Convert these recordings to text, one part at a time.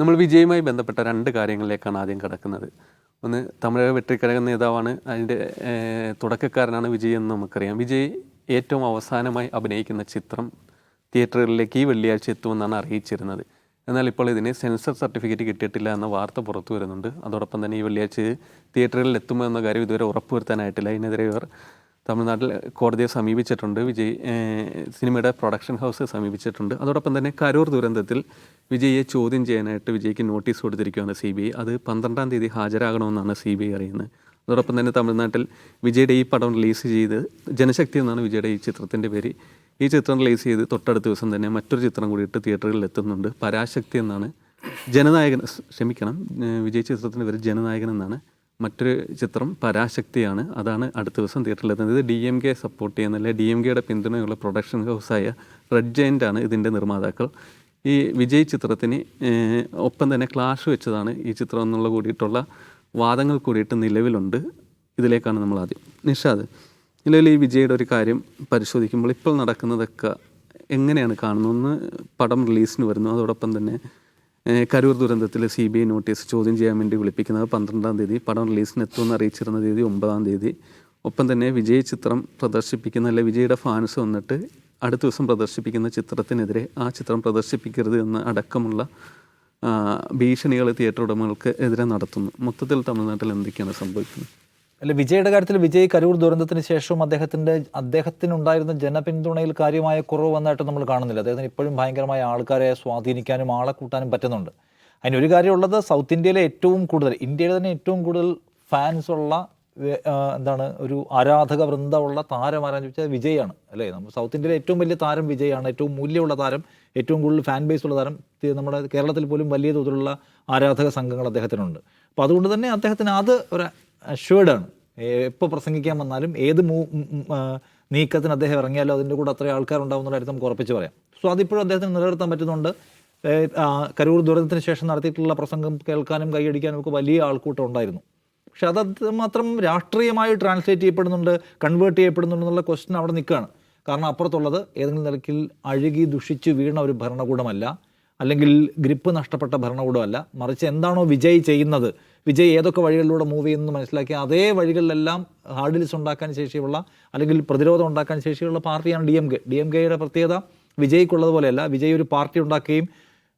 നമ്മൾ വിജയവുമായി ബന്ധപ്പെട്ട രണ്ട് കാര്യങ്ങളിലേക്കാണ് ആദ്യം കിടക്കുന്നത്. ഒന്ന് തമിഴക വെട്ടിക്കഴക നേതാവാണ്. അതിന്റെ തുടക്കക്കാരനാണ് വിജയ് എന്ന് നമുക്കറിയാം. വിജയ് ഏറ്റവും അവസാനമായി അഭിനയിക്കുന്ന ചിത്രം തിയേറ്ററുകളിലേക്ക് ഈ വെള്ളിയാഴ്ച എത്തുമെന്നാണ് അറിയിച്ചിരുന്നത്. എന്നാൽ ഇപ്പോൾ ഇതിന് സെൻസർ സർട്ടിഫിക്കറ്റ് കിട്ടിയിട്ടില്ല എന്ന വാർത്ത പുറത്തു വരുന്നുണ്ട്. അതോടൊപ്പം തന്നെ ഈ വെള്ളിയാഴ്ച തിയേറ്ററുകളിൽ എത്തുമോ എന്ന കാര്യം ഇതുവരെ ഉറപ്പുവരുത്താനായിട്ടില്ല. ഇതിനെതിരെ ഇവർ തമിഴ്നാട്ടിൽ കോടതിയെ സമീപിച്ചിട്ടുണ്ട്. വിജയ് സിനിമയുടെ പ്രൊഡക്ഷൻ ഹൗസ് സമീപിച്ചിട്ടുണ്ട്. അതോടൊപ്പം തന്നെ കരൂർ ദുരന്തത്തിൽ വിജയിയെ ചോദ്യം ചെയ്യാനായിട്ട് വിജയ്ക്ക് നോട്ടീസ് കൊടുത്തിരിക്കുകയാണ് സി ബി ഐ അത് പന്ത്രണ്ടാം തീയതി ഹാജരാകണമെന്നാണ് സി ബി ഐ അറിയുന്നത്. അതോടൊപ്പം തന്നെ തമിഴ്നാട്ടിൽ വിജയുടെ ഈ പടം റിലീസ് ചെയ്ത് ജനശക്തി എന്നാണ് വിജയുടെ ഈ ചിത്രത്തിന്റെ പേര്. ഈ ചിത്രം റിലീസ് ചെയ്ത് തൊട്ടടുത്ത ദിവസം തന്നെ മറ്റൊരു ചിത്രം കൂടിയിട്ട് തിയേറ്ററുകളിൽ എത്തുന്നുണ്ട്. പരാശക്തി എന്നാണ് ജനനായകൻ ക്ഷമിക്കണം വിജയ് ചിത്രത്തിന്റെ പേര് ജനനായകൻ എന്നാണ്. മറ്റൊരു ചിത്രം പരാശക്തിയാണ്. അതാണ് അടുത്ത ദിവസം തിയേറ്ററിൽ എത്തുന്നത്. ഇത് ഡി എം കെ സപ്പോർട്ട് ചെയ്യുന്ന അല്ലെങ്കിൽ ഡി എം കെയുടെ പിന്തുണയുള്ള പ്രൊഡക്ഷൻ ഹൗസായ റെഡ് ജയന്റ് ആണ് ഇതിന്റെ നിർമ്മാതാക്കൾ. ഈ വിജയ് ചിത്രത്തിന് ഒപ്പം തന്നെ ക്ലാഷ് വെച്ചതാണ് ഈ ചിത്രം എന്നുള്ള കൂടിയിട്ടുള്ള വാദങ്ങൾ കൂടിയിട്ട് നിലവിലുണ്ട്. ഇതിലേക്കാണ് നമ്മൾ ആദ്യം. നിഷാദ് നിലവിൽ ഈ വിജയുടെ ഒരു കാര്യം പരിശോധിക്കുമ്പോൾ ഇപ്പോൾ നടക്കുന്നതൊക്കെ എങ്ങനെയാണ് കാണുന്നതെന്ന് പടം റിലീസിന് വരുന്നു. അതോടൊപ്പം തന്നെ കരൂർ ദുരന്തത്തിൽ സി ബി ഐ നോട്ടീസ് ചോദ്യം ചെയ്യാൻ വേണ്ടി വിളിപ്പിക്കുന്നത് പന്ത്രണ്ടാം തീയതി. പടം റിലീസിന് എത്തുമെന്ന് അറിയിച്ചിരുന്ന തീയതി ഒമ്പതാം തീയതി. ഒപ്പം തന്നെ വിജയ് ചിത്രം പ്രദർശിപ്പിക്കുന്ന അല്ലെ വിജയുടെ ഫാൻസ് വന്നിട്ട് അടുത്ത ദിവസം പ്രദർശിപ്പിക്കുന്ന ചിത്രത്തിനെതിരെ ആ ചിത്രം പ്രദർശിപ്പിക്കരുത് എന്ന് അടക്കമുള്ള ഭീഷണികൾ തിയേറ്റർ ഉടമകൾക്ക് എതിരെ നടത്തുന്നു. മൊത്തത്തിൽ തമിഴ്നാട്ടിൽ എന്തൊക്കെയാണ് സംഭവിക്കുന്നത്? അല്ല വിജയുടെ കാര്യത്തിൽ വിജയ് കരൂർ ദുരന്തത്തിന് ശേഷവും അദ്ദേഹത്തിന്റെ അദ്ദേഹത്തിനുണ്ടായിരുന്ന ജനപിന്തുണയിൽ കാര്യമായ കുറവ് വന്നതായിട്ട് നമ്മൾ കാണുന്നില്ല. അദ്ദേഹത്തിന് ഇപ്പോഴും ഭയങ്കരമായ ആൾക്കാരെ സ്വാധീനിക്കാനും ആളെ കൂട്ടാനും പറ്റുന്നുണ്ട്. അതിനൊരു കാര്യമുള്ളത് സൗത്ത് ഇന്ത്യയിലെ ഏറ്റവും കൂടുതൽ ഇന്ത്യയിലെ തന്നെ ഏറ്റവും കൂടുതൽ ഫാൻസ് ഉള്ള എന്താണ് ഒരു ആരാധക വൃന്ദമുള്ള താരം ആരാന്ന് ചോദിച്ചാൽ വിജയാണ് അല്ലേ? നമ്മൾ സൗത്ത് ഇന്ത്യയിലെ ഏറ്റവും വലിയ താരം വിജയാണ് ഏറ്റവും മൂല്യമുള്ള താരം ഏറ്റവും കൂടുതൽ ഫാൻ ബേസ് ഉള്ള താരം നമ്മുടെ കേരളത്തിൽ പോലും വലിയ തോതിലുള്ള ആരാധക സംഘങ്ങൾ അദ്ദേഹത്തിനുണ്ട്. അപ്പോൾ അതുകൊണ്ട് തന്നെ അദ്ദേഹത്തിന് അത് ഒരു അഷ്വേർഡ് ആണ്. എപ്പോൾ പ്രസംഗിക്കാൻ വന്നാലും ഏത് മൂ നീക്കത്തിന് അദ്ദേഹം ഇറങ്ങിയാലും അതിന്റെ കൂടെ അത്രയും ആൾക്കാരുണ്ടാവുന്ന കാര്യം നമുക്ക് ഉറപ്പിച്ച് പറയാം. സോ അതിപ്പോഴും അദ്ദേഹത്തിന് നിലനിർത്താൻ പറ്റുന്നുണ്ട്. കരൂർ ദുരന്തത്തിന് ശേഷം നടത്തിയിട്ടുള്ള പ്രസംഗം കേൾക്കാനും കൈയടിക്കാനും ഒക്കെ വലിയ ആൾക്കൂട്ടം ഉണ്ടായിരുന്നു. പക്ഷെ അത് മാത്രം രാഷ്ട്രീയമായി ട്രാൻസ്ലേറ്റ് ചെയ്യപ്പെടുന്നുണ്ട് കൺവേർട്ട് ചെയ്യപ്പെടുന്നുണ്ട് എന്നുള്ള അവിടെ നിൽക്കുകയാണ്. കാരണം അപ്പുറത്തുള്ളത് ഏതെങ്കിലും നിലയ്ക്കിൽ അഴുകി ദുഷിച്ച് വീണ ഒരു ഭരണകൂടമല്ല അല്ലെങ്കിൽ ഗ്രിപ്പ് നഷ്ടപ്പെട്ട ഭരണകൂടമല്ല മറിച്ച് എന്താണോ വിജയ് ചെയ്യുന്നത് വിജയ് ഏതൊക്കെ വഴികളിലൂടെ മൂവ് ചെയ്യുന്നു മനസ്സിലാക്കി അതേ വഴികളിലെല്ലാം ഹാർഡ് ലിസ്റ്റ് ഉണ്ടാക്കാൻ ശേഷിയുള്ള അല്ലെങ്കിൽ പ്രതിരോധം ഉണ്ടാക്കാൻ ശേഷിയുള്ള പാർട്ടിയാണ് D M K D M കെയുടെ പ്രത്യേകത വിജയ്ക്കുള്ളതുപോലെയല്ല. വിജയ് ഒരു പാർട്ടി ഉണ്ടാക്കുകയും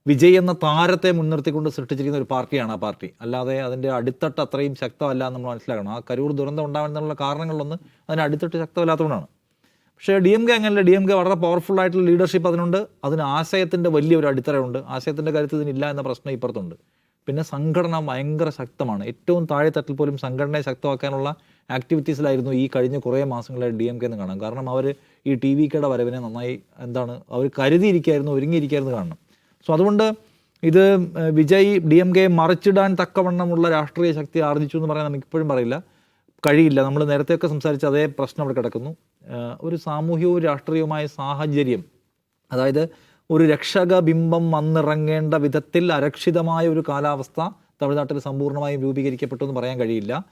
വിജയ് എന്ന താരത്തെ മുൻനിർത്തിക്കൊണ്ട് സൃഷ്ടിച്ചിരിക്കുന്ന ഒരു പാർട്ടിയാണ് ആ പാർട്ടി. അല്ലാതെ അതിന്റെ അടിത്തട്ട് അത്രയും ശക്തമല്ല എന്ന് നമ്മൾ മനസ്സിലാക്കണം. ആ കരൂർ ദുരന്തം ഉണ്ടാകുന്നതിനുള്ള കാരണങ്ങളൊന്ന് അതിന് അടിത്തട്ട് ശക്തമല്ലാത്തതുകൊണ്ടാണ് പക്ഷേ ഡി എം കെ അങ്ങനെയല്ല. ഡി എം കെ വളരെ പവർഫുൾ ആയിട്ടുള്ള ലീഡർഷിപ്പ് അതിനുണ്ട്. അതിന് ആശയത്തിന്റെ വലിയൊരു അടിത്തറയുണ്ട്. ആശയത്തിന്റെ കാര്യത്തിൽ ഇതിനില്ല എന്ന പ്രശ്നം ഇപ്പുറത്തുണ്ട്. പിന്നെ സംഘടന ഭയങ്കര ശക്തമാണ്. ഏറ്റവും താഴെത്തട്ടിൽ പോലും സംഘടനയെ ശക്തമാക്കാനുള്ള ആക്ടിവിറ്റീസിലായിരുന്നു ഈ കഴിഞ്ഞ കുറേ മാസങ്ങളായി ഡി എം കെ എന്ന് കാണാം. കാരണം അവർ ഈ ടി വി കെയുടെ വരവിനെ നന്നായി എന്താണ് അവർ കരുതിയിരിക്കായിരുന്നു ഒരുങ്ങിയിരിക്കായിരുന്നു കാണണം. സോ അതുകൊണ്ട് ഇത് വിജയ് ഡി എം കെ മറിച്ചിടാൻ തക്കവണ്ണമുള്ള രാഷ്ട്രീയ ശക്തി ആർജിച്ചു എന്ന് പറയാൻ നമുക്ക് ഇപ്പോഴും പറയില്ല. കഴിയില്ല. നമ്മൾ നേരത്തെയൊക്കെ സംസാരിച്ച അതേ പ്രശ്നം അവിടെ കിടക്കുന്നു. ഒരു സാമൂഹികവും രാഷ്ട്രീയവുമായ സാഹചര്യം അതായത് ഒരു രക്ഷക ബിംബം വന്നിറങ്ങേണ്ട വിധത്തിൽ അരക്ഷിതമായ ഒരു കാലാവസ്ഥ തമിഴ്നാട്ടിൽ സമ്പൂർണമായും രൂപീകരിക്കപ്പെട്ടു എന്ന് പറയാൻ കഴിയില്ല.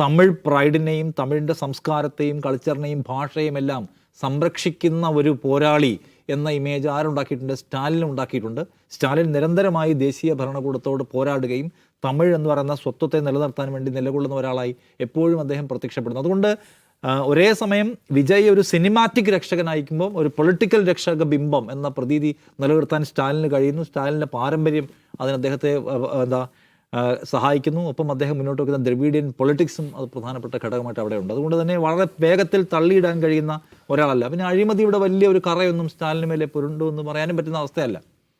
തമിഴ് പ്രൈഡിനെയും തമിഴിന്റെ സംസ്കാരത്തെയും കൾച്ചറിനെയും ഭാഷയും എല്ലാം സംരക്ഷിക്കുന്ന ഒരു പോരാളി എന്ന ഇമേജ് ആരുണ്ടാക്കിയിട്ടുണ്ട്? സ്റ്റാലിൻ ഉണ്ടാക്കിയിട്ടുണ്ട്. സ്റ്റാലിൻ നിരന്തരമായി ദേശീയ ഭരണകൂടത്തോട് പോരാടുകയും തമിഴ് എന്ന് പറയുന്ന സ്വത്വത്തെ നിലനിർത്താൻ വേണ്ടി നിലകൊള്ളുന്ന ഒരാളായി എപ്പോഴും അദ്ദേഹം പ്രത്യക്ഷപ്പെടുന്നു. അതുകൊണ്ട് ഒരേ സമയം വിജയ് ഒരു സിനിമാറ്റിക് രക്ഷകനായിരിക്കുമ്പോൾ ഒരു പൊളിറ്റിക്കൽ രക്ഷക ബിംബം എന്ന പ്രതീതി നിലനിർത്താൻ സ്റ്റാലിന് കഴിയുന്നു. സ്റ്റാലിന്റെ പാരമ്പര്യം അതിന് അദ്ദേഹത്തെ എന്താ സഹായിക്കുന്നു. ഒപ്പം അദ്ദേഹം മുന്നോട്ട് വയ്ക്കുന്ന ദ്രവീഡിയൻ പൊളിറ്റിക്സും അത് പ്രധാനപ്പെട്ട ഘടകമായിട്ട് അവിടെ ഉണ്ട്. അതുകൊണ്ട് തന്നെ വളരെ വേഗത്തിൽ തള്ളിയിടാൻ കഴിയുന്ന ഒരാളല്ല. പിന്നെ അഴിമതിയുടെ വലിയ ഒരു കറയൊന്നും സ്റ്റാലിന് മേലെ പുരുണ്ടു എന്ന് പറയാനും പറ്റുന്ന അവസ്ഥയല്ല.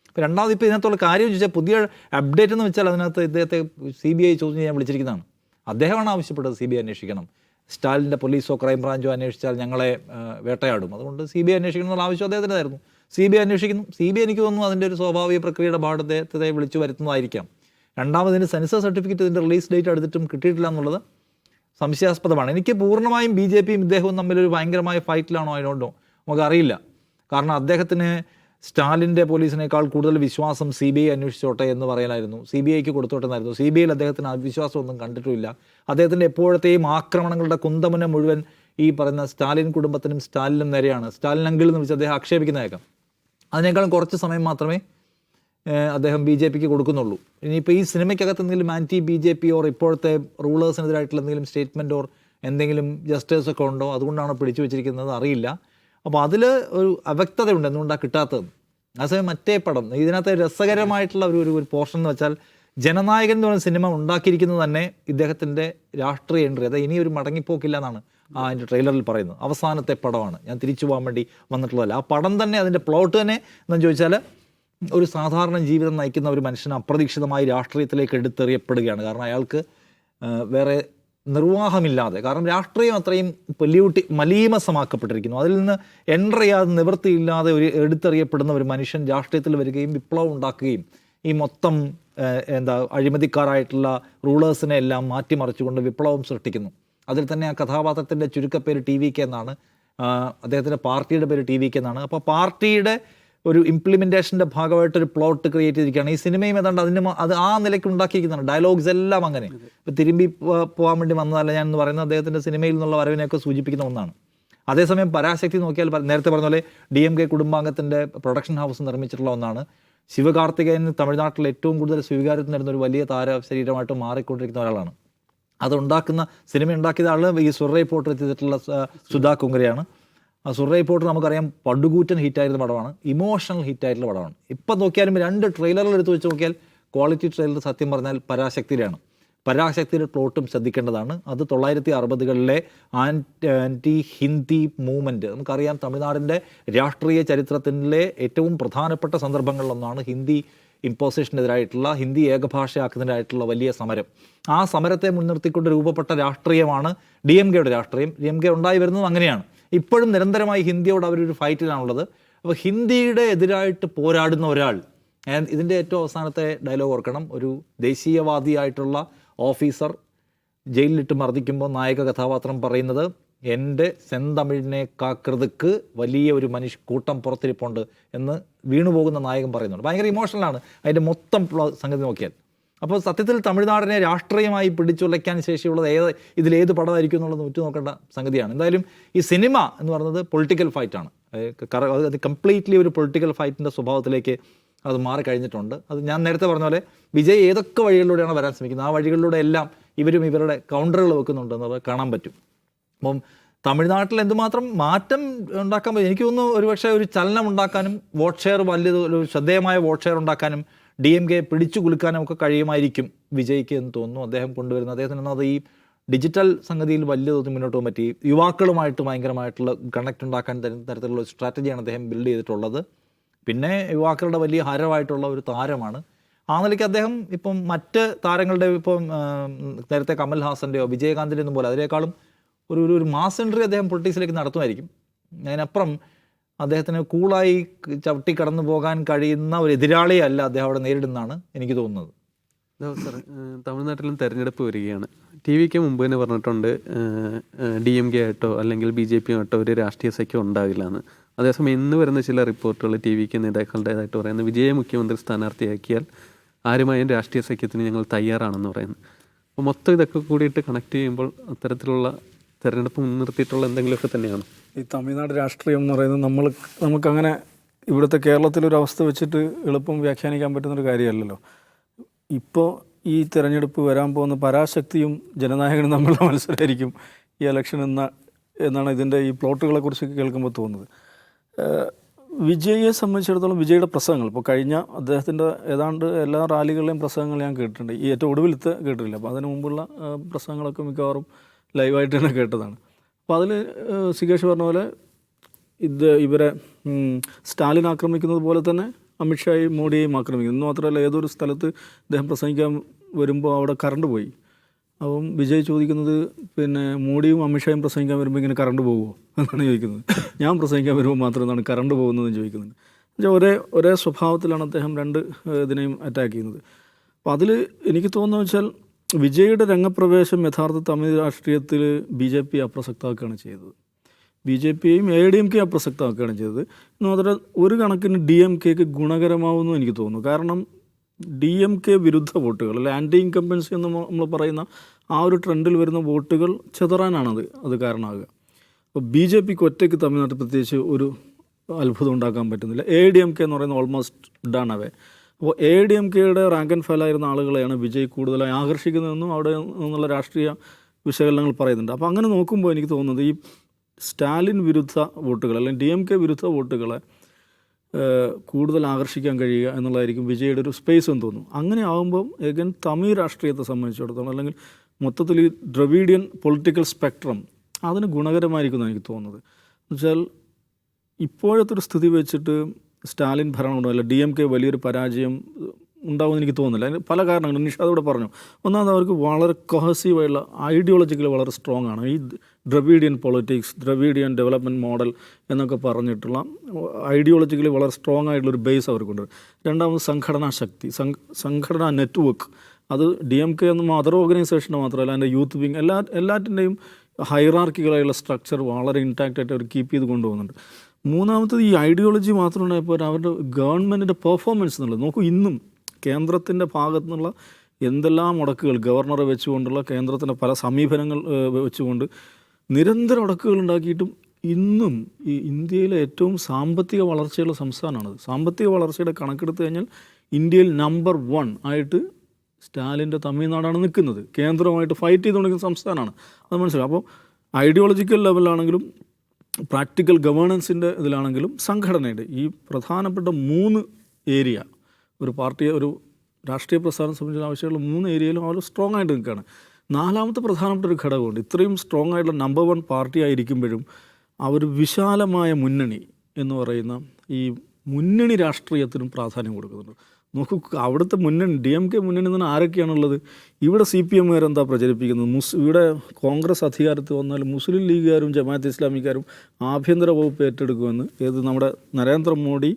ഇപ്പം രണ്ടാമത് ഇപ്പോൾ ഇതിനകത്തുള്ള കാര്യം ചോദിച്ചാൽ പുതിയ അപ്ഡേറ്റ് എന്ന് വെച്ചാൽ അതിനകത്ത് ഇദ്ദേഹത്തെ സി ബി ഐ ചോദ്യം ചെയ്യാൻ വിളിച്ചിരിക്കുന്നതാണ്. അദ്ദേഹമാണ് ആവശ്യപ്പെട്ടത് സി ബി ഐ അന്വേഷിക്കണം. സ്റ്റാലിന്റെ പോലീസോ ക്രൈം ബ്രാഞ്ചോ അന്വേഷിച്ചാൽ ഞങ്ങളെ വേട്ടയാടും. അതുകൊണ്ട് സി ബി ഐ അന്വേഷിക്കണം എന്നുള്ള ആവശ്യം അദ്ദേഹത്തിനായിരുന്നു. സി ബി ഐ അന്വേഷിക്കുന്നു. സി ബി ഐ എനിക്ക് തോന്നുന്നു അതിന്റെ ഒരു സ്വാഭാവിക പ്രക്രിയയുടെ ഭാഗം അദ്ദേഹത്തെ വിളിച്ചു വരുത്തുന്നതായിരിക്കാം. രണ്ടാമതിന് സെൻസർ സർട്ടിഫിക്കറ്റ് ഇതിന്റെ റിലീസ് ഡേറ്റ് എടുത്തിട്ടും കിട്ടിയിട്ടില്ല എന്നുള്ളത് സംശയാസ്പദമാണ്. എനിക്ക് പൂർണമായും ബി ജെ പിയും ഇദ്ദേഹവും തമ്മിലൊരു ഭയങ്കരമായ ഫൈറ്റിലാണോ അതിനോണ്ടോ നമുക്ക് അറിയില്ല കാരണം അദ്ദേഹത്തിന് സ്റ്റാലിന്റെ പോലീസിനേക്കാൾ കൂടുതൽ വിശ്വാസം സി ബി ഐ അന്വേഷിച്ചോട്ടെ എന്ന് പറയാനായിരുന്നു സി ബി ഐക്ക് കൊടുത്തോട്ടെന്നായിരുന്നു. സി ബി ഐയിൽ അദ്ദേഹത്തിന് അവിശ്വാസമൊന്നും കണ്ടിട്ടുമില്ല. അദ്ദേഹത്തിന്റെ എപ്പോഴത്തെയും ആക്രമണങ്ങളുടെ കുന്തമുന മുഴുവൻ ഈ പറയുന്ന സ്റ്റാലിൻ കുടുംബത്തിനും സ്റ്റാലിനും നേരെയാണ്. സ്റ്റാലിൻ അങ്കിൾ എന്ന് വെച്ച് അദ്ദേഹം ആക്ഷേപിക്കുന്നതേക്കാം അതിനേക്കാളും കുറച്ച് സമയം മാത്രമേ അദ്ദേഹം ബി ജെ പിക്ക് കൊടുക്കുന്നുള്ളൂ. ഇനിയിപ്പോൾ ഈ സിനിമയ്ക്കകത്ത് എന്തെങ്കിലും anti B J P or ഇപ്പോഴത്തെ റൂളേഴ്സിനെതിരായിട്ടുള്ള എന്തെങ്കിലും സ്റ്റേറ്റ്മെന്റ് ഓർ എന്തെങ്കിലും ജസ്റ്റേഴ്സൊക്കെ ഉണ്ടോ? അതുകൊണ്ടാണോ പിടിച്ചു വെച്ചിരിക്കുന്നത് അറിയില്ല. അപ്പോൾ അതിൽ ഒരു അവ്യക്തതയുണ്ട് എന്തുകൊണ്ടാണ് കിട്ടാത്തത്? അതേസമയം മറ്റേ പടം ഇതിനകത്ത് രസകരമായിട്ടുള്ള ഒരു ഒരു- ഒരു പോർഷൻ എന്ന് വെച്ചാൽ ജനനായകൻ എന്ന് പറയുന്ന സിനിമ ഉണ്ടാക്കിയിരിക്കുന്നത് തന്നെ ഇദ്ദേഹത്തിന്റെ രാഷ്ട്രീയ എൻട്രി. അതായത് ഇനി ഒരു മടങ്ങിപ്പോക്കില്ല എന്നാണ് ആ അതിന്റെ ട്രെയിലറിൽ പറയുന്നത്. അവസാനത്തെ പടമാണ്. ഞാൻ തിരിച്ചു പോകാൻ വേണ്ടി വന്നിട്ടുള്ളതല്ല. ആ പടം തന്നെ അതിന്റെ പ്ലോട്ട് തന്നെ എന്ന് ചോദിച്ചാൽ ഒരു സാധാരണ ജീവിതം നയിക്കുന്ന ഒരു മനുഷ്യൻ അപ്രതീക്ഷിതമായി രാഷ്ട്രീയത്തിലേക്ക് എടുത്തെറിയപ്പെടുകയാണ്. കാരണം അയാൾക്ക് വേറെ നിർവാഹമില്ലാതെ കാരണം രാഷ്ട്രീയം അത്രയും പൊല്യൂട്ടി മലീമസമാക്കപ്പെട്ടിരിക്കുന്നു. അതിൽ നിന്ന് എന്റർ ചെയ്യാതെ നിവൃത്തിയില്ലാതെ ഒരു എടുത്തെറിയപ്പെടുന്ന ഒരു മനുഷ്യൻ രാഷ്ട്രീയത്തിൽ വരികയും വിപ്ലവം ഉണ്ടാക്കുകയും ഈ മൊത്തം എന്താ അഴിമതിക്കാരായിട്ടുള്ള റൂളേഴ്സിനെ എല്ലാം മാറ്റിമറിച്ചുകൊണ്ട് വിപ്ലവം സൃഷ്ടിക്കുന്നു. അതിൽ തന്നെ ആ കഥാപാത്രത്തിന്റെ ചുരുക്കപ്പേര് ടി വി കെ എന്നാണ്. അദ്ദേഹത്തിന്റെ പാർട്ടിയുടെ പേര് ടി വി കെ എന്നാണ്. അപ്പോൾ പാർട്ടിയുടെ ഒരു ഇംപ്ലിമെന്റേഷന്റെ ഭാഗമായിട്ടൊരു പ്ലോട്ട് ക്രിയേറ്റ് ചെയ്തിരിക്കുകയാണ്. ഈ സിനിമയും ഏതാണ്ട് അതിന് അത് ആ നിലയ്ക്ക് ഉണ്ടാക്കിയിരിക്കുന്നതാണ്. ഡയലോഗ്സ് എല്ലാം അങ്ങനെ. ഇപ്പോൾ തിരുമ്പി പോകാൻ വേണ്ടി വന്നതല്ല ഞാൻ എന്ന് പറയുന്നത് അദ്ദേഹത്തിന്റെ സിനിമയിൽ നിന്നുള്ള വരവിനെയൊക്കെ സൂചിപ്പിക്കുന്ന ഒന്നാണ്. അതേസമയം പരാശക്തി നോക്കിയാൽ നേരത്തെ പറഞ്ഞ പോലെ ഡി എം കെ കുടുംബാംഗത്തിന്റെ പ്രൊഡക്ഷൻ ഹൗസ് നിർമ്മിച്ചിട്ടുള്ള ഒന്നാണ്. ശിവകാർത്തികേയൻ തമിഴ്നാട്ടിൽ ഏറ്റവും കൂടുതൽ സ്വീകാര്യത നേടുന്ന ഒരു വലിയ താര ശരീരമായിട്ട് മാറിക്കൊണ്ടിരിക്കുന്ന ഒരാളാണ്. അതുണ്ടാക്കുന്ന സിനിമ ഉണ്ടാക്കിയ ആൾ ഈ സുറൈ പോട്ടർ ചെയ്തിട്ടുള്ള സുധാ കുങ്കരയാണ്. സുറൈ പോട്ടർ നമുക്കറിയാം പടുകൂറ്റൻ ഹിറ്റായിരുന്ന പടമാണ്. ഇമോഷണൽ ഹിറ്റായിട്ടുള്ള പടമാണ്. ഇപ്പം നോക്കിയാലും രണ്ട് ട്രെയിലറുകൾ എടുത്ത് വെച്ച് നോക്കിയാൽ ക്വാളിറ്റി ട്രെയിലർ സത്യം പറഞ്ഞാൽ പരാശക്തിയിലാണ് പരാശക്തിയുടെ പ്ലോട്ടും ശ്രദ്ധിക്കേണ്ടതാണ്. അത് തൊള്ളായിരത്തി അറുപതുകളിലെ ആന്റി ഹിന്ദി മൂവ്മെന്റ്. നമുക്കറിയാം തമിഴ്നാടിന്റെ രാഷ്ട്രീയ ചരിത്രത്തിലെ ഏറ്റവും പ്രധാനപ്പെട്ട സന്ദർഭങ്ങളിലൊന്നാണ് ഹിന്ദി ഇമ്പോസിഷനെതിരായിട്ടുള്ള ഹിന്ദി ഏകഭാഷയാക്കുന്നതിനായിട്ടുള്ള വലിയ സമരം. ആ സമരത്തെ മുൻനിർത്തിക്കൊണ്ട് രൂപപ്പെട്ട രാഷ്ട്രീയമാണ് ഡി എം കെയുടെ രാഷ്ട്രീയം. ഡി എം കെ ഉണ്ടായി വരുന്നത് അങ്ങനെയാണ്. ഇപ്പോഴും നിരന്തരമായി ഹിന്ദിയോട് അവരൊരു ഫൈറ്റിലാണുള്ളത്. അപ്പോൾ ഹിന്ദിയുടെ എതിരായിട്ട് പോരാടുന്ന ഒരാൾ ഇതിന്റെ ഏറ്റവും അവസാനത്തെ ഡയലോഗ് ഓർക്കണം. ഒരു ദേശീയവാദിയായിട്ടുള്ള ഓഫീസർ ജയിലിലിട്ട് മർദ്ദിക്കുമ്പോൾ നായക കഥാപാത്രം പറയുന്നത് എന്റെ സെന്തമിഴിനെ കാക്കൃതിക്ക് വലിയ ഒരു മനുഷ്യ കൂട്ടം പുറത്തിരിപ്പുണ്ട് എന്ന് വീണുപോകുന്ന നായകൻ പറയുന്നുണ്ട്. ഭയങ്കര ഇമോഷണലാണ് അതിന്റെ മൊത്തം സംഗതി നോക്കിയാൽ. അപ്പോൾ സത്യത്തിൽ തമിഴ്നാടിനെ രാഷ്ട്രീയമായി പിടിച്ചുലയ്ക്കാൻ ശേഷിയുള്ളത് ഏത് ഇതിലേത് പടമായിരിക്കും എന്നുള്ളത് ഉറ്റു നോക്കേണ്ട സംഗതിയാണ്. എന്തായാലും ഈ സിനിമ എന്ന് പറയുന്നത് പൊളിറ്റിക്കൽ ഫൈറ്റാണ്. അത് കംപ്ലീറ്റ്ലി ഒരു പൊളിറ്റിക്കൽ ഫൈറ്റിന്റെ സ്വഭാവത്തിലേക്ക് അത് മാറിക്കഴിഞ്ഞിട്ടുണ്ട് അത് ഞാൻ നേരത്തെ പറഞ്ഞ പോലെ വിജയ് ഏതൊക്കെ വഴികളിലൂടെയാണ് വരാൻ ശ്രമിക്കുന്നത്? ആ വഴികളിലൂടെ എല്ലാം ഇവരും ഇവരുടെ കൗണ്ടറുകൾ വെക്കുന്നുണ്ട് എന്നത് കാണാൻ പറ്റും. അപ്പം തമിഴ്നാട്ടിൽ എന്തുമാത്രം മാറ്റം ഉണ്ടാക്കാൻ പറ്റും? എനിക്ക് തോന്നുന്നു ഒരുപക്ഷെ ഒരു ചലനം ഉണ്ടാക്കാനും വോട്ട് ഷെയർ വലിയ ഒരു ശ്രദ്ധേയമായ വോട്ട് ഷെയർ ഉണ്ടാക്കാനും ഡി എം കെ പിടിച്ചു കുലുക്കാനും ഒക്കെ കഴിയുമായിരിക്കും വിജയ്ക്ക് എന്ന് തോന്നുന്നു. അദ്ദേഹം കൊണ്ടുവരുന്നത് അദ്ദേഹത്തിന് അത് ഈ ഡിജിറ്റൽ സംഗതിയിൽ വലിയ തോതിൽ മുന്നോട്ട് പോകാൻ പറ്റി. യുവാക്കളുമായിട്ട് ഭയങ്കരമായിട്ടുള്ള കണക്ട് ഉണ്ടാക്കാൻ തരത്തിലുള്ള സ്ട്രാറ്റജിയാണ് അദ്ദേഹം ബിൽഡ് ചെയ്തിട്ടുള്ളത്. പിന്നെ യുവാക്കളുടെ വലിയ ഹരമായിട്ടുള്ള ഒരു താരമാണ്. ആ നിലയ്ക്ക് അദ്ദേഹം ഇപ്പം മറ്റ് താരങ്ങളുടെ ഇപ്പം നേരത്തെ കമൽ ഹാസന്റെയോ വിജയകാന്തിന്റെ ഒന്നും പോലെ അതിനേക്കാളും ഒരു- ഒരു മാസ് എൻട്രി അദ്ദേഹം പൊളിറ്റിക്സിലേക്ക് നടത്തുമായിരിക്കും. അതിനപ്പുറം അദ്ദേഹത്തിന് കൂളായി ചവിട്ടി കടന്നു പോകാൻ കഴിയുന്ന ഒരു എതിരാളിയല്ല അദ്ദേഹം അവിടെ നേരിടുന്നതാണ് എനിക്ക് തോന്നുന്നത്. തമിഴ്നാട്ടിലും തെരഞ്ഞെടുപ്പ് വരികയാണ്. ടി വിക്ക് മുമ്പ് തന്നെ പറഞ്ഞിട്ടുണ്ട് ഡി എം കെ ആയിട്ടോ അല്ലെങ്കിൽ ബി ജെ പി ആയിട്ടോ ഒരു രാഷ്ട്രീയ സഖ്യം ഉണ്ടാകില്ല എന്ന് അതേസമയം ഇന്ന് വരുന്ന ചില റിപ്പോർട്ടുകൾ ടി വിക്ക് നേതാക്കളുടേതായിട്ട് പറയുന്നത് വിജയ മുഖ്യമന്ത്രി സ്ഥാനാർത്ഥിയാക്കിയാൽ ആരുമായും രാഷ്ട്രീയ സഖ്യത്തിന് ഞങ്ങൾ തയ്യാറാണെന്ന് പറയുന്നു. അപ്പോൾ മൊത്തം ഇതൊക്കെ കൂടിയിട്ട് കണക്ട് ചെയ്യുമ്പോൾ അത്തരത്തിലുള്ള തെരഞ്ഞെടുപ്പ് മുൻനിർത്തിയിട്ടുള്ള എന്തെങ്കിലുമൊക്കെ തന്നെയാണ്? ഈ തമിഴ്നാട് രാഷ്ട്രീയം എന്ന് പറയുന്നത് നമ്മൾ നമുക്കങ്ങനെ ഇവിടുത്തെ കേരളത്തിലൊരവസ്ഥ വെച്ചിട്ട് എളുപ്പം വ്യാഖ്യാനിക്കാൻ പറ്റുന്നൊരു കാര്യമല്ലല്ലോ. ഇപ്പോൾ ഈ തിരഞ്ഞെടുപ്പ് വരാൻ പോകുന്ന പരാശക്തിയും ജനനായകനും തമ്മിലുള്ള മത്സരമായിരിക്കും ഈ ഇലക്ഷൻ എന്ന എന്നാണ് ഇതിന്റെ ഈ പ്ലോട്ടുകളെ കുറിച്ചൊക്കെ കേൾക്കുമ്പോൾ തോന്നുന്നത്. വിജയെ സംബന്ധിച്ചിടത്തോളം വിജയുടെ പ്രസംഗങ്ങൾ ഇപ്പോൾ കഴിഞ്ഞ അദ്ദേഹത്തിന്റെ ഏതാണ്ട് എല്ലാ റാലികളിലെയും പ്രസംഗങ്ങൾ ഞാൻ കേട്ടിട്ടുണ്ട്. ഈ ഏറ്റവും ഒടുവിലത്തെ കേട്ടിട്ടില്ല. അപ്പോൾ അതിന് മുമ്പുള്ള പ്രസംഗങ്ങളൊക്കെ മിക്കവാറും ലൈവായിട്ട് തന്നെ കേട്ടതാണ്. അപ്പോൾ അതിൽ സികേഷ് പറഞ്ഞ പോലെ ഇത് ഇവരെ സ്റ്റാലിൻ ആക്രമിക്കുന്നത് പോലെ തന്നെ അമിത്ഷായും മോഡിയെയും ആക്രമിക്കുന്നു. മാത്രമല്ല ഏതൊരു സ്ഥലത്ത് ഇദ്ദേഹം പ്രസംഗിക്കാൻ വരുമ്പോൾ അവിടെ കറണ്ട് പോയി. അപ്പം വിജയ് ചോദിക്കുന്നത് പിന്നെ മോഡിയും അമിത്ഷായും പ്രസംഗിക്കാൻ വരുമ്പോൾ ഇങ്ങനെ കറണ്ട് പോകുമോ എന്നാണ് ചോദിക്കുന്നത്. ഞാൻ പ്രസംഗിക്കാൻ വരുമ്പോൾ മാത്രം എന്താണ് കറണ്ട് പോകുന്നതെന്ന് ചോദിക്കുന്നുണ്ട് എന്നുവെച്ചാൽ ഒരേ ഒരേ സ്വഭാവത്തിലാണ് അദ്ദേഹം രണ്ട് ഇതിനെയും അറ്റാക്ക് ചെയ്യുന്നത്. അപ്പോൾ അതിൽ എനിക്ക് തോന്നുന്നത് വെച്ചാൽ വിജയുടെ രംഗപ്രവേശം യഥാർത്ഥ തമിഴ് രാഷ്ട്രീയത്തിൽ ബി ജെ പി അപ്രസക്തമാക്കുകയാണ് ചെയ്തത്. ബി ജെ പിയെയും എ ഡി എം കെ അപ്രസക്തമാക്കുകയാണ് ചെയ്തത്. എന്ന് മാത്രമല്ല ഒരു കണക്കിന് ഡി എം കെക്ക് ഗുണകരമാവുമെന്ന് എനിക്ക് തോന്നുന്നു. കാരണം ഡി എം കെ വിരുദ്ധ വോട്ടുകൾ അല്ലെ ആന്റി ഇൻകംബൻസി എന്ന് നമ്മൾ പറയുന്ന ആ ഒരു ട്രെൻഡിൽ വരുന്ന വോട്ടുകൾ ചെതറാനാണത് അത് കാരണമാകുക. അപ്പോൾ ബി ജെ പിക്ക് ഒറ്റയ്ക്ക് തമിഴ്നാട്ടിൽ പ്രത്യേകിച്ച് ഒരു അത്ഭുതം ഉണ്ടാക്കാൻ പറ്റുന്നില്ല. എ ഡി എം കെ എന്ന് പറയുന്നത് ഓൾമോസ്റ്റ് ഡൺ അവേ. അപ്പോൾ എ ഡി എം കെയുടെ റാങ്ക് ആൻഡ് ഫയലായിരുന്ന ആളുകളെയാണ് വിജയ് കൂടുതലായി ആകർഷിക്കുന്നതെന്നും അവിടെ നിന്നുള്ള രാഷ്ട്രീയ വിശകലനങ്ങൾ പറയുന്നുണ്ട്. അപ്പോൾ അങ്ങനെ നോക്കുമ്പോൾ എനിക്ക് തോന്നുന്നത് ഈ സ്റ്റാലിൻ വിരുദ്ധ വോട്ടുകൾ അല്ലെങ്കിൽ ഡി എം കെ വിരുദ്ധ വോട്ടുകളെ കൂടുതൽ ആകർഷിക്കാൻ കഴിയുക എന്നുള്ളതായിരിക്കും വിജയുടെ ഒരു സ്പേസ് എന്ന് തോന്നുന്നു. അങ്ങനെ ആകുമ്പോൾ എഗൻ തമിഴ് രാഷ്ട്രീയത്തെ സംബന്ധിച്ചിടത്തോളം അല്ലെങ്കിൽ മൊത്തത്തിൽ ഈ ദ്രവീഡിയൻ പൊളിറ്റിക്കൽ സ്പെക്ട്രം അതിന് ഗുണകരമായിരിക്കും എനിക്ക് തോന്നുന്നത്. എന്നുവെച്ചാൽ ഇപ്പോഴത്തെ ഒരു സ്ഥിതി വെച്ചിട്ട് സ്റ്റാലിൻ ഭരണമുണ്ടോ അല്ല ഡി എം കെ വലിയൊരു പരാജയം ഉണ്ടാവുമെന്ന് എനിക്ക് തോന്നുന്നില്ല. അതിന് പല കാരണങ്ങളും നിഷാദ് ഇവിടെ പറഞ്ഞു. ഒന്നാമത് അവർക്ക് വളരെ കൊഹസീവായുള്ള ഐഡിയോളജിക്കലി വളരെ സ്ട്രോങ് ആണ്. ഈ Dravidian politics Dravidian development model എന്നൊക്കെ പറഞ്ഞിട്ടുള്ള ഐഡിയോളജിക്കലി വളരെ സ്ട്രോങ് ആയിട്ടുള്ളൊരു ബേസ് അവർക്കുണ്ട്. രണ്ടാമത് സംഘടനാ ശക്തി സംഘ- സംഘടനാ നെറ്റ്വർക്ക് അത് ഡി എം കെ എന്ന മദർ ഓർഗനൈസേഷന്റെ മാത്രമല്ല അതിന്റെ യൂത്ത് വിങ് എല്ലാ എല്ലാറ്റിന്റെയും ഹൈറാർക്കികളായുള്ള സ്ട്രക്ചർ വളരെ ഇൻടാക്റ്റ് ആയിട്ട് അവർ കീപ്പ് ചെയ്ത് കൊണ്ടുപോകുന്നുണ്ട്. മൂന്നാമത്തത് ഈ ഐഡിയോളജി മാത്രം ഉണ്ടായപ്പോൾ അവരുടെ ഗവൺമെന്റിന്റെ പെർഫോമൻസ് എന്നുള്ളത് നോക്കൂ ഇന്നും കേന്ദ്രത്തിന്റെ ഭാഗത്തു നിന്നുള്ള എന്തെല്ലാം മുടക്കുകൾ ഗവർണറെ വെച്ചുകൊണ്ടുള്ള കേന്ദ്രത്തിന്റെ പല സമീപനങ്ങൾ വെച്ചുകൊണ്ട് നിരന്തര മുടക്കുകൾ ഉണ്ടാക്കിയിട്ടും ഇന്നും ഈ ഇന്ത്യയിലെ ഏറ്റവും സാമ്പത്തിക വളർച്ചയുള്ള സംസ്ഥാനമാണത്. സാമ്പത്തിക വളർച്ചയുടെ കണക്കെടുത്ത് കഴിഞ്ഞാൽ ഇന്ത്യയിൽ നമ്പർ വൺ ആയിട്ട് സ്റ്റാലിന്റെ തമിഴ്നാടാണ് നിൽക്കുന്നത്. കേന്ദ്രമായിട്ട് ഫൈറ്റ് ചെയ്തുകൊണ്ടിരിക്കുന്ന സംസ്ഥാനമാണ്. അത് മനസ്സിലാവും അപ്പോൾ ഐഡിയോളജിക്കൽ ലെവലിലാണെങ്കിലും പ്രാക്ടിക്കൽ ഗവേണൻസിന്റെ ഇതിലാണെങ്കിലും സംഘടനയുടെ ഈ പ്രധാനപ്പെട്ട മൂന്ന് ഏരിയ ഒരു പാർട്ടിയെ ഒരു രാഷ്ട്രീയ പ്രസ്ഥാനം സംബന്ധിച്ച ആവശ്യമുള്ള മൂന്ന് ഏരിയയിലും അവർ സ്ട്രോങ് ആയിട്ട് നിൽക്കുകയാണ്. നാലാമത്തെ പ്രധാനപ്പെട്ട ഒരു ഘടകമുണ്ട്. ഇത്രയും സ്ട്രോങ് ആയിട്ടുള്ള നമ്പർ വൺ പാർട്ടി ആയിരിക്കുമ്പോഴും അവർ വിശാലമായ മുന്നണി എന്ന് പറയുന്ന ഈ മുന്നണി രാഷ്ട്രീയത്തിനും പ്രാധാന്യം കൊടുക്കുന്നുണ്ട്. നോക്കൂ അവിടുത്തെ മുന്നണി ഡി എം കെ മുന്നണി എന്ന് ആരൊക്കെയാണുള്ളത്? ഇവിടെ സി പി എമ്മുകാർ എന്താ പ്രചരിപ്പിക്കുന്നത്? മുസ് ഇവിടെ കോൺഗ്രസ് അധികാരത്തിൽ വന്നാൽ മുസ്ലിം ലീഗുകാരും ജമാഅത്ത് ഇസ്ലാമിക്കാരും ആഭ്യന്തര വകുപ്പ് ഏറ്റെടുക്കുമെന്ന് ഏത് നമ്മുടെ നരേന്ദ്രമോദി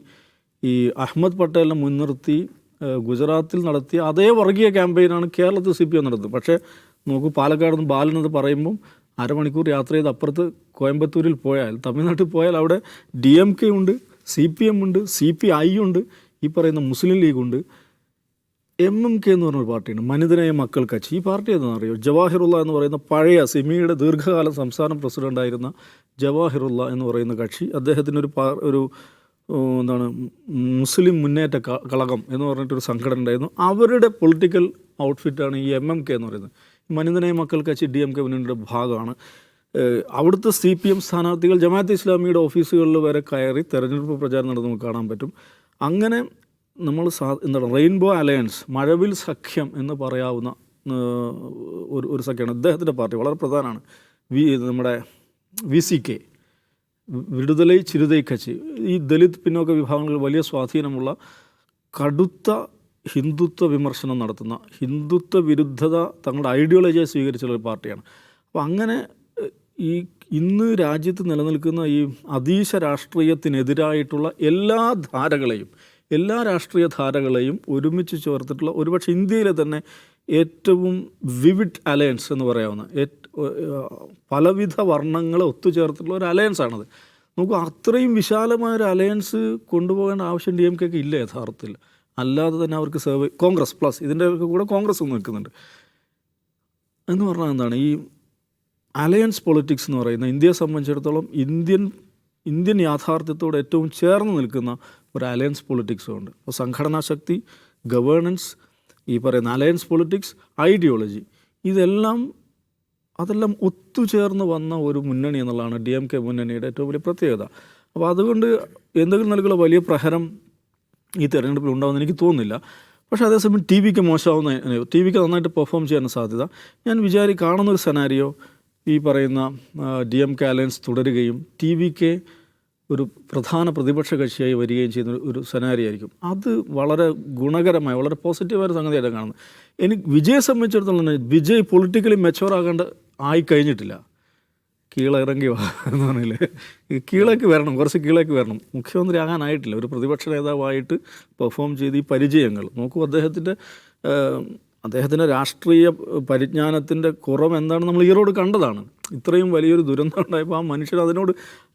ഈ അഹമ്മദ് പട്ടേലിനെ മുൻനിർത്തി ഗുജറാത്തിൽ നടത്തിയ അതേ വർഗീയ ക്യാമ്പയിനാണ് കേരളത്തിൽ സി പി എം നടത്തുന്നത്. പക്ഷേ നോക്കൂ പാലക്കാട് നിന്ന് ബാലനത് പറയുമ്പം അരമണിക്കൂർ യാത്ര ചെയ്ത് അപ്പുറത്ത് കോയമ്പത്തൂരിൽ പോയാൽ തമിഴ്നാട്ടിൽ പോയാൽ അവിടെ ഡി എം കെ ഉണ്ട് സി പി എം ഉണ്ട് സി പി ഐ ഉണ്ട് ഈ പറയുന്ന മുസ്ലിം ലീഗുണ്ട് എം എം കെ എന്ന് പറഞ്ഞൊരു പാർട്ടിയാണ് മനിതനായ മക്കൾ കച്ചി ഈ പാർട്ടി എന്താണെന്ന് അറിയോ? ജവാഹിറുള്ള എന്ന് പറയുന്ന പഴയ സിമിയുടെ ദീർഘകാലം സംസ്ഥാന പ്രസിഡന്റായിരുന്ന ജവാഹിറുള്ള എന്ന് പറയുന്ന കക്ഷി. അദ്ദേഹത്തിന് ഒരു പാ ഒരു എന്താണ് മുസ്ലിം മുന്നേറ്റ കളകം എന്ന് പറഞ്ഞിട്ടൊരു സംഘടന ഉണ്ടായിരുന്നു. അവരുടെ പൊളിറ്റിക്കൽ ഔട്ട്ഫിറ്റാണ് ഈ എം എം കെ എന്ന് പറയുന്നത്. മനിതനായ മക്കൾ കച്ചി ഡി എം കെ മുന്നണിയുടെ ഭാഗമാണ്. അവിടുത്തെ സി പി എം സ്ഥാനാർത്ഥികൾ ജമാഅത്ത് ഇസ്ലാമിയുടെ ഓഫീസുകളിൽ വരെ കയറി തെരഞ്ഞെടുപ്പ് പ്രചാരണം നടന്ന് കാണാൻ പറ്റും. അങ്ങനെ നമ്മൾ സാ എന്താണ് റെയിൻബോ അലയൻസ് മഴവിൽ സഖ്യം എന്ന് പറയാവുന്ന ഒരു ഒരു സഖ്യമാണ്. അദ്ദേഹത്തിന്റെ പാർട്ടി വളരെ പ്രധാനമാണ്. വി നമ്മുടെ V C K Viduthalai Chiruthai Katchi. ഈ ദലിത് പിന്നോക്ക വിഭാഗങ്ങളിൽ വലിയ സ്വാധീനമുള്ള കടുത്ത ഹിന്ദുത്വ വിമർശനം നടത്തുന്ന ഹിന്ദുത്വ വിരുദ്ധത തങ്ങളുടെ ഐഡിയോളജിയായി സ്വീകരിച്ചുള്ള ഒരു പാർട്ടിയാണ്. അപ്പോൾ അങ്ങനെ ഈ ഇന്ന് രാജ്യത്ത് നിലനിൽക്കുന്ന ഈ അതീശ രാഷ്ട്രീയത്തിനെതിരായിട്ടുള്ള എല്ലാ ധാരകളെയും എല്ലാ രാഷ്ട്രീയ ധാരകളെയും ഒരുമിച്ച് ചേർത്തിട്ടുള്ള ഒരുപക്ഷെ ഇന്ത്യയിലെ തന്നെ ഏറ്റവും വിവിഡ് അലയൻസ് എന്ന് പറയാവുന്ന പലവിധ വർണങ്ങളെ ഒത്തുചേർത്തിട്ടുള്ള ഒരു അലയൻസാണത്. നമുക്ക് അത്രയും വിശാലമായ ഒരു അലയൻസ് കൊണ്ടുപോകേണ്ട ആവശ്യം ഡി എം കെക്ക് ഇല്ല യഥാർത്ഥത്തിൽ. അല്ലാതെ തന്നെ അവർക്ക് സർവേ കോൺഗ്രസ് പ്ലസ് ഇതിന്റെ കൂടെ കോൺഗ്രസ് നിൽക്കുന്നുണ്ട്. എന്ന് പറഞ്ഞാൽ എന്താണ്? ഈ അലയൻസ് പൊളിറ്റിക്സ് എന്ന് പറയുന്ന ഇന്ത്യയെ സംബന്ധിച്ചിടത്തോളം ഇന്ത്യൻ ഇന്ത്യൻ യാഥാർത്ഥ്യത്തോട് ഏറ്റവും ചേർന്ന് നിൽക്കുന്ന ഒരു അലയൻസ് പൊളിറ്റിക്സും ഉണ്ട്. അപ്പോൾ സംഘടനാ ശക്തി ഗവേണൻസ് ഈ പറയുന്ന അലയൻസ് പൊളിറ്റിക്സ് ഐഡിയോളജി ഇതെല്ലാം അതെല്ലാം ഒത്തുചേർന്ന് വന്ന ഒരു മുന്നണി എന്നുള്ളതാണ് ഡി എം കെ മുന്നണിയുടെ ഏറ്റവും വലിയ പ്രത്യേകത. അപ്പോൾ അതുകൊണ്ട് എന്തെങ്കിലും നൽകുന്ന വലിയ പ്രഹരം ഈ തെരഞ്ഞെടുപ്പിൽ ഉണ്ടാവുമെന്ന് എനിക്ക് തോന്നുന്നില്ല. പക്ഷേ അതേസമയം ടി വിക്ക് മോശമാവുന്ന ടി വിക്ക് നന്നായിട്ട് പെർഫോം ചെയ്യാൻ സാധ്യത. ഞാൻ വിചാരി കാണുന്നൊരു സെനാരിയോ ഈ പറയുന്ന ഡി എം കെ അലയൻസ് തുടരുകയും ടി വി കെ ഒരു പ്രധാന പ്രതിപക്ഷ കക്ഷിയായി വരികയും ചെയ്യുന്ന ഒരു- സെനാരി ആയിരിക്കും അത് വളരെ ഗുണകരമായ വളരെ പോസിറ്റീവായ സംഗതിയായിട്ട് കാണുന്നത്. എനിക്ക് വിജയെ സംബന്ധിച്ചിടത്തോളം തന്നെ വിജയ് പൊളിറ്റിക്കലി മെച്ചുവർ ആകേണ്ട ആയി കഴിഞ്ഞിട്ടില്ല. കീഴിറങ്ങി എന്ന് പറഞ്ഞില്ലേ? കീഴേക്ക് വരണം കുറച്ച് കീഴേക്ക് വരണം. മുഖ്യമന്ത്രി ആകാനായിട്ടില്ല ഒരു പ്രതിപക്ഷ നേതാവായിട്ട് പെർഫോം ചെയ്ത് ഈ പരിചയങ്ങൾ. നോക്കൂ അദ്ദേഹത്തിന്റെ അദ്ദേഹത്തിന്റെ രാഷ്ട്രീയ പരിജ്ഞാനത്തിന്റെ കുറവ് എന്താണെന്ന് നമ്മൾ ഈറോട് കണ്ടതാണ്. ഇത്രയും വലിയൊരു ദുരന്തം ഉണ്ടായപ്പോൾ ആ മനുഷ്യർ അതിനോട്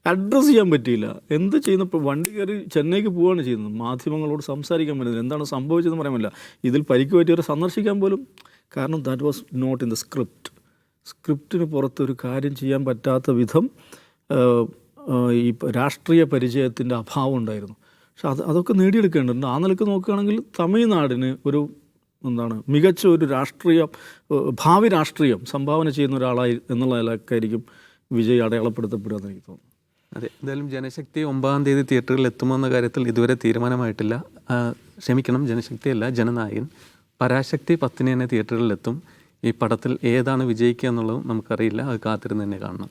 അഡ്രസ്സ് ചെയ്യാൻ പറ്റിയില്ല. എന്ത് ചെയ്യുന്നു? ഇപ്പോൾ വണ്ടി കയറി ചെന്നൈക്ക് പോവുകയാണ് ചെയ്യുന്നത്. മാധ്യമങ്ങളോട് സംസാരിക്കാൻ പറ്റുന്നത് എന്താണ് സംഭവിച്ചതെന്ന് പറയാൻ പറ്റില്ല. ഇതിൽ പരിക്ക് പറ്റിയവരെ സന്ദർശിക്കാൻ പോലും. കാരണം that was not in the script സ്ക്രിപ്റ്റിന് പുറത്ത് ഒരു കാര്യം ചെയ്യാൻ പറ്റാത്ത വിധം ഈ രാഷ്ട്രീയ പരിചയത്തിന്റെ അഭാവം ഉണ്ടായിരുന്നു. പക്ഷെ അത് അതൊക്കെ നേടിയെടുക്കേണ്ടതുണ്ട്. ആ നിലയ്ക്ക് നോക്കുകയാണെങ്കിൽ തമിഴ്നാടിന് ഒരു എന്താണ് മികച്ച ഒരു രാഷ്ട്രീയ ഭാവി രാഷ്ട്രീയം സംഭാവന ചെയ്യുന്ന ഒരാളായി എന്നുള്ള നിലക്കായിരിക്കും വിജയ് അടയാളപ്പെടുത്തപ്പെടുക എന്ന് എനിക്ക് തോന്നുന്നു. അതെ എന്തായാലും ജനശക്തി ഒമ്പതാം തീയതി തിയേറ്ററിൽ എത്തുമെന്ന കാര്യത്തിൽ ഇതുവരെ തീരുമാനമായിട്ടില്ല. ക്ഷമിക്കണം ജനശക്തി അല്ല ജനനായകൻ. പരാശക്തി പത്തിന് തന്നെ തിയേറ്ററിൽ എത്തും. ഈ പടത്തിൽ ഏതാണ് വിജയിക്കുക എന്നുള്ളതും നമുക്കറിയില്ല. അത് കാത്തിരുന്ന് തന്നെ കാണണം.